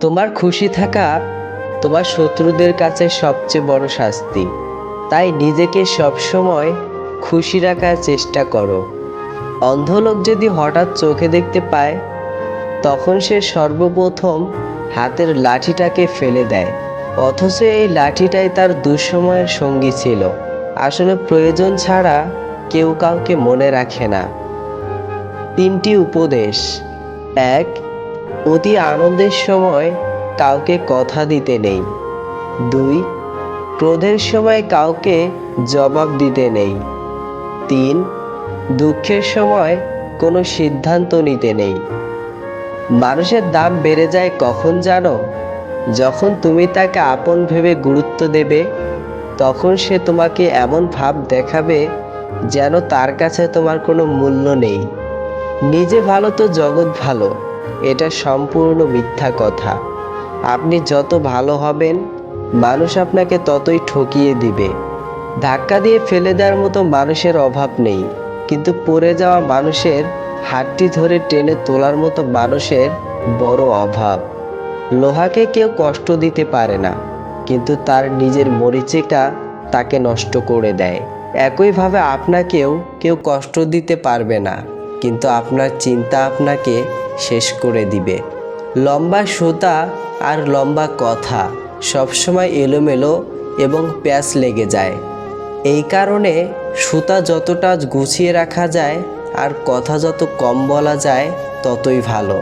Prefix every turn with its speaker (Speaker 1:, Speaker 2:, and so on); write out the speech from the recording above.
Speaker 1: তোমার খুশি থাকা তোমার শত্রুদের কাছে সবচেয়ে বড় শাস্তি। তাই নিজেকে সবসময় খুশি রাখার চেষ্টা করো। অন্ধ লোক যদি হঠাৎ চোখে দেখতে পায়, তখন সে সর্বপ্রথম হাতের লাঠিটাকে ফেলে দেয়। অথচ এই লাঠিটাই তার দুঃসময়ের সঙ্গী ছিল। আসলে প্রয়োজন ছাড়া কেউ কাউকে মনে রাখে না। তিনটি উপদেশ। এক অতি আনন্দের সময় কাউকে কথা দিতে নেই। দুই, ক্রোধের সময় কাউকে জবাব দিতে নেই। তিন, দুঃখের সময় কোনো সিদ্ধান্ত নিতে নেই। মানুষের দাম বেড়ে যায় কখন জানো? যখন তুমি তাকে আপন ভেবে গুরুত্ব দেবে, তখন সে তোমাকে এমন ভাব দেখাবে যেন তার কাছে তোমার কোনো মূল্য নেই। নিজে ভালো তো জগৎ ভালো। এটা সম্পূর্ণ মিথ্যা কথা। আপনি যত ভালো হবেন, মানুষ আপনাকে ততই ঠকিয়ে দিবে। ধাক্কা দিয়ে ফেলে দেওয়ার মতো মানুষের অভাব নেই, কিন্তু পড়ে যাওয়া মানুষের হাতটি ধরে টেনে তোলার মতো মানুষের বড় অভাব। লোহাকে কেউ কষ্ট দিতে পারে না, কিন্তু তার নিজের মরিচিকা তাকে নষ্ট করে দেয়। একইভাবে আপনাকেও কেউ কষ্ট দিতে পারবে না, কিন্তু আপনার চিন্তা আপনাকে শেষ করে দিবে। লম্বা সুতা আর লম্বা কথা সবসময় এলোমেলো এবং প্যাচ লেগে যায়। এই কারণে সুতা যতটা গুছিয়ে রাখা যায় আর কথা যত কম বলা যায় ততই ভালো।